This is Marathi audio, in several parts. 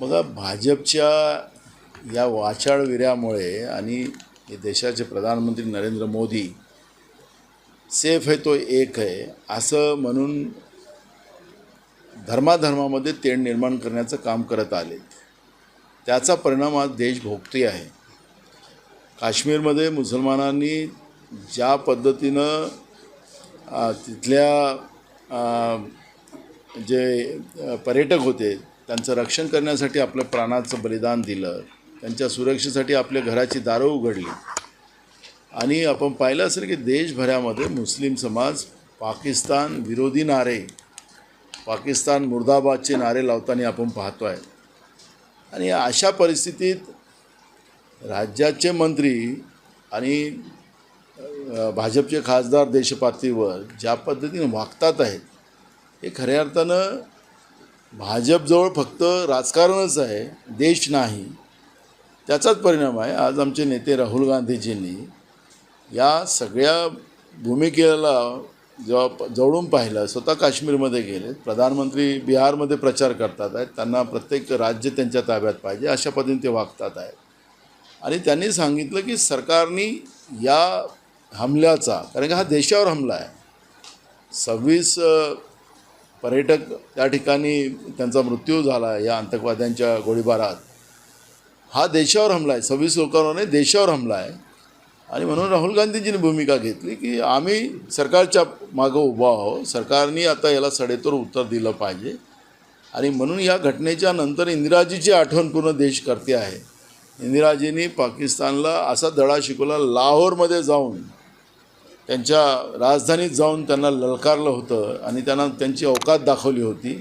बघा भाजपच्या या वाचाळविऱ्यामुळे आणि देशाचे प्रधानमंत्री नरेंद्र मोदी सेफ आहे तो एक आहे असं म्हणून धर्माधर्मामध्ये तेढ निर्माण करण्याचं काम करत आले. त्याचा परिणाम आज देश भोगते आहे. काश्मीरमध्ये मुसलमानांनी ज्या पद्धतीनं तिथल्या जे पर्यटक होते त्यांचं रक्षण करण्यासाठी आपलं प्राणाचं बलिदान दिलं. त्यांच्या सुरक्षेसाठी आपल्या घराची दारं उघडली. आणि आपण पाहिलं असेल की देशभरामध्ये मुस्लिम समाज पाकिस्तान विरोधी नारे पाकिस्तान मुर्दाबादचे नारे लावताना आपण पाहतो आहे आणि अशा परिस्थितीत राज्याचे मंत्री आणि भाजपचे खासदार देशपातळीवर ज्या पद्धतीने वागतात आहेत हे खऱ्या अर्थानं भाजपजवळ फक्त राजकारणच आहे देश नाही. त्याचाच परिणाम आहे आज आमचे नेते राहुल गांधीजींनी या सगळ्या भूमिकेला जेव्हा जवळून पाहिलं स्वतः काश्मीरमध्ये गेले प्रधानमंत्री बिहारमध्ये प्रचार करतात आहेत त्यांना प्रत्येक राज्य त्यांच्या ताब्यात पाहिजे अशा पद्धतीने ते वागतात आहेत. आणि त्यांनी सांगितलं की सरकारने या हमल्याचा कारण की हा देशावर हमला आहे. सव्वीस पर्यटक त्या ठिकाणी त्यांचा मृत्यू झाला या आतंकवाद्यांच्या गोळीबारात. हा देशावर हमला आहे सव्वीस लोकांवर नाही देशावर हमला आहे आणि म्हणून राहुल गांधीजींनी भूमिका घेतली की आम्ही सरकारच्या मागं उभा आहो सरकारने आता याला सडेतोड उत्तर दिलं पाहिजे. आणि म्हणून या घटनेच्या नंतर इंदिराजीची आठवण पूर्ण देश करते आहे. इंदिराजींनी पाकिस्तानला असा धडा शिकवला लाहोरमध्ये जाऊन त्यांच्या राजधानीत जाऊन त्यांना ललकारलं होतं आणि त्यांना त्यांची अवकात दाखवली होती.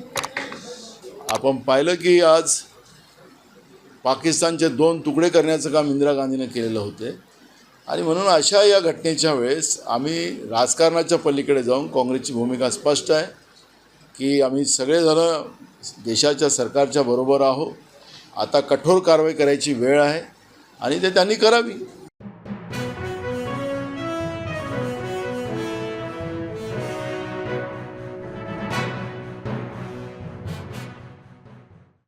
आपण पाहिलं की आज पाकिस्तानचे दोन तुकडे करण्याचं काम इंदिरा गांधीने केलेलं होते. आणि म्हणून अशा या घटनेच्या वेळेस आम्ही राजकारणाच्या पलीकडे जाऊन काँग्रेसची भूमिका स्पष्ट आहे की आम्ही सगळेजणं देशाच्या सरकारच्या बरोबर आहो आता कठोर कारवाई करायची वेळ आहे आणि ते त्यांनी करावी.